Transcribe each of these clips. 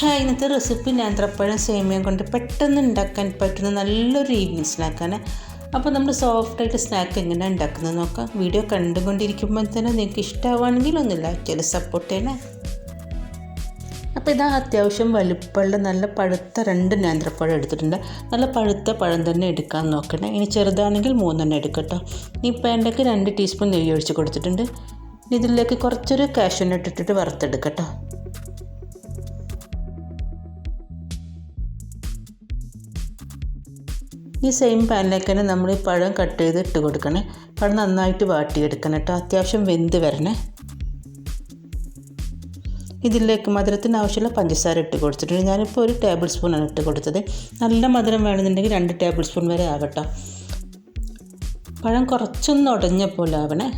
Hi ഇന്നത്തെ recipe ഞാൻ എത്രപ്പോഴും സേമിയ കൊണ്ട് പെട്ടെന്ന് ഉണ്ടാക്കാൻ പറ്റുന്ന നല്ലൊരു ഈവനിങ് സ്നാക്കാണ് അപ്പോൾ നമ്മൾ സോഫ്റ്റായിട്ട് സ്നാക്ക് എങ്ങനെ ഉണ്ടാക്കുന്നത് നോക്കാം. വീഡിയോ കണ്ടുകൊണ്ടിരിക്കുമ്പോൾ തന്നെ നിങ്ങൾക്ക് ഇഷ്ടമാവുകയാണെങ്കിൽ ലൈക്ക് ചെയ്ത് സപ്പോർട്ട് ചെയ്യണേ. അപ്പോൾ ഇതാ അത്യാവശ്യം വലുപ്പമുള്ള നല്ല പഴുത്ത രണ്ട് നേന്ത്രപ്പഴം എടുത്തിട്ടുണ്ട്. നല്ല പഴുത്ത പഴം തന്നെ എടുക്കാൻ നോക്കണേ. ഇനി ചെറുതാണെങ്കിൽ മൂന്നെണ്ണം എടുക്കട്ടോ. ഈ പാന്റൊക്കെ രണ്ട് ടീസ്പൂൺ നെയ്യ് ഒഴിച്ച് കൊടുത്തിട്ടുണ്ട്. ഇതിലേക്ക് കുറച്ചൊരു കാഷ്യൂനട്ട് ഇട്ടിട്ട് വറുത്തെടുക്കട്ടോ. ഈ സെയിം പാനിലേക്ക് തന്നെ നമ്മൾ ഈ പഴം കട്ട് ചെയ്ത് ഇട്ട് കൊടുക്കണേ. പഴം നന്നായിട്ട് വാട്ടിയെടുക്കണം കേട്ടോ. അത്യാവശ്യം വെന്ത് വരണേ. ഇതിലേക്ക് മധുരത്തിന് ആവശ്യമുള്ള പഞ്ചസാര ഇട്ട് കൊടുത്തിട്ടുണ്ട്. ഞാനിപ്പോൾ ഒരു ടേബിൾ സ്പൂണാണ് ഇട്ട് കൊടുത്തത്. നല്ല മധുരം വേണമെന്നുണ്ടെങ്കിൽ രണ്ട് ടേബിൾ സ്പൂൺ വരെ ആകട്ടോ. പഴം കുറച്ചൊന്ന് ഉടഞ്ഞ പോലെ ആവണേ.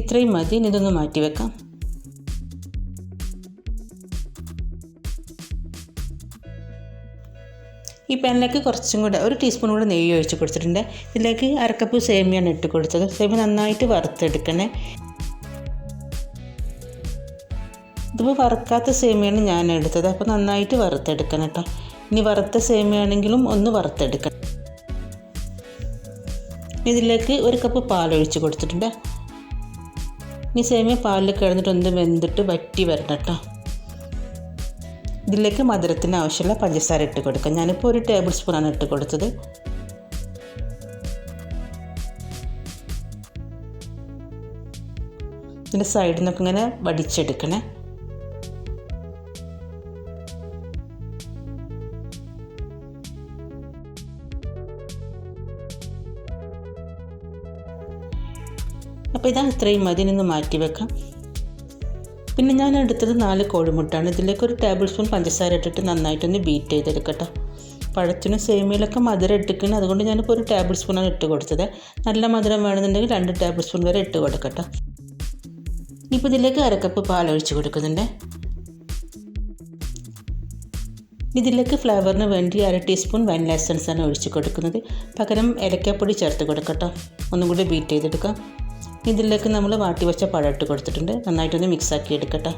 ഇത്രയും മതി. ഇനി ഇതൊന്ന് മാറ്റി വെക്കാം. ഈ പാനിലേക്ക് കുറച്ചും കൂടെ ഒരു ടീസ്പൂൺ കൂടെ നെയ്യ് ഒഴിച്ച് കൊടുത്തിട്ടുണ്ട്. ഇതിലേക്ക് അരക്കപ്പ് സേമിയാണ് ഇട്ട് കൊടുത്തത്. സേമിയ നന്നായിട്ട് വറുത്തെടുക്കണേ. ഇതിപ്പോൾ വറുക്കാത്ത സേമിയാണ് ഞാൻ എടുത്തത്. അപ്പോൾ നന്നായിട്ട് വറുത്തെടുക്കണം കേട്ടോ. ഇനി വറുത്ത സേമിയാണെങ്കിലും ഒന്ന് വറുത്തെടുക്കണം. ഇതിലേക്ക് ഒരു കപ്പ് പാൽ ഒഴിച്ച് കൊടുത്തിട്ടുണ്ട്. ഇനി സേമിയ പാലിൽ കിടന്നിട്ട് ഒന്ന് വെന്തിട്ട് വറ്റി വരണം കേട്ടോ. ഇതിലേക്ക് മധുരത്തിന് ആവശ്യമുള്ള പഞ്ചസാര ഇട്ട് കൊടുക്കാം. ഞാനിപ്പോൾ ഒരു ടേബിൾ സ്പൂണാണ് ഇട്ട് കൊടുത്തത്. ഇതിന്റെ സൈഡിൽ നിന്നൊക്കെ ഇങ്ങനെ വടിച്ചെടുക്കണേ. അപ്പോൾ ഇതാണ് ഇത്രയും മതി. നിന്ന് മാറ്റി വെക്കാം. പിന്നെ ഞാൻ എടുത്തത് നാല് കോഴിമുട്ടാണ്. ഇതിലേക്ക് ഒരു ടേബിൾ സ്പൂൺ പഞ്ചസാര ഇട്ടിട്ട് നന്നായിട്ടൊന്ന് ബീറ്റ് ചെയ്തെടുക്കട്ടോ. പഴത്തിനും സേമിയിലൊക്കെ മധുരം ഇട്ടിക്കണം അതുകൊണ്ട് ഞാനിപ്പോൾ ഒരു ടേബിൾ സ്പൂണാണ് ഇട്ട് കൊടുത്തത്. നല്ല മധുരം വേണമെന്നുണ്ടെങ്കിൽ രണ്ട് ടേബിൾ സ്പൂൺ വരെ ഇട്ട് കൊടുക്കട്ടോ. ഇപ്പോൾ ഇതിലേക്ക് അരക്കപ്പ് പാലൊഴിച്ച് കൊടുക്കുന്നുണ്ട്. ഇതിലേക്ക് ഫ്ലേവറിന് വേണ്ടി അര ടീസ്പൂൺ എസൻസ് ആണ് ഒഴിച്ച് കൊടുക്കുന്നത്. പകരം ഏലക്കാപ്പൊടി ചേർത്ത് കൊടുക്കട്ടോ. ഒന്നും കൂടി ബീറ്റ് ചെയ്തെടുക്കാം. ഇതിലേക്ക് നമ്മൾ വാട്ടി വെച്ച പഴം ഇട്ട് കൊടുത്തിട്ടുണ്ട്. നന്നായിട്ടൊന്ന് മിക്സാക്കി എടുക്കട്ടെ.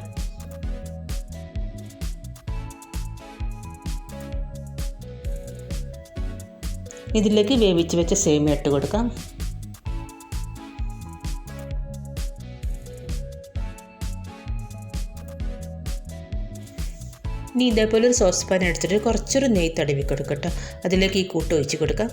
ഇതിലേക്ക് വേവിച്ച് വെച്ച സേമിയ ഇട്ട് കൊടുക്കാം. ഇനി ഇതേപോലെ ഒരു സോസ് പാൻ എടുത്തിട്ട് കുറച്ചൊരു നെയ്യ് തടവി കൊടുക്കട്ടോ. അതിലേക്ക് ഈ കൂട്ട് ഒഴിച്ച് കൊടുക്കാം.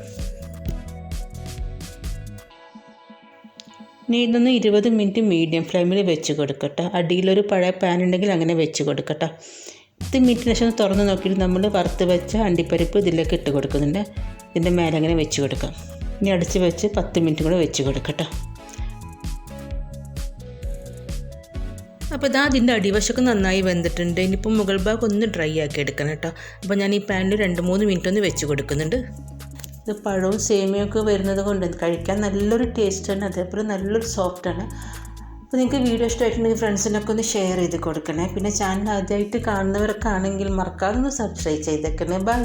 ഇനി ഇതൊന്ന് ഇരുപത് മിനിറ്റ് മീഡിയം ഫ്ലെയിമിൽ വെച്ച് കൊടുക്കട്ടെ. അടിയിലൊരു പഴയ പാൻ ഉണ്ടെങ്കിൽ അങ്ങനെ വെച്ച് കൊടുക്കട്ടെ. പത്ത് മിനിറ്റിന് ശേഷം തുറന്ന് നോക്കിയിട്ട് നമ്മൾ വറുത്ത് വെച്ച അണ്ടിപ്പരിപ്പ് ഇതിലേക്ക് ഇട്ട് കൊടുക്കുന്നുണ്ട്. ഇതിന്റെ മേലെ അങ്ങനെ വെച്ച് കൊടുക്കാം. ഇനി അടിച്ച് വെച്ച് പത്ത് മിനിറ്റ് കൂടെ വെച്ച് കൊടുക്കട്ടെ. അപ്പോൾ ഇതാ അതിന്റെ അടിവശമൊക്കെ നന്നായി വെന്തിട്ടുണ്ട്. ഇനിയിപ്പോൾ മുകൾ ഭാഗം ഒന്ന് ഡ്രൈ ആക്കി എടുക്കണം കേട്ടോ. അപ്പോൾ ഞാൻ ഈ പാനിൽ രണ്ട് മൂന്ന് മിനിറ്റ് ഒന്ന് വെച്ച് കൊടുക്കുന്നുണ്ട്. ഇത് പഴവും സേമിയൊക്കെ വരുന്നത് കൊണ്ട് കഴിക്കാൻ നല്ലൊരു ടേസ്റ്റാണ് അതേപോലെ നല്ലൊരു സോഫ്റ്റാണ് അപ്പോൾ നിങ്ങൾക്ക് വീഡിയോ ഇഷ്ടമായിട്ടുണ്ടെങ്കിൽ ഫ്രണ്ട്സിനൊക്കെ ഒന്ന് ഷെയർ ചെയ്ത് കൊടുക്കണേ. പിന്നെ ചാനൽ ആദ്യമായിട്ട് കാണുന്നവർക്കാണെങ്കിൽ മറക്കാതെ ഒന്ന് സബ്സ്ക്രൈബ് ചെയ്തേക്കണേ. ബൈ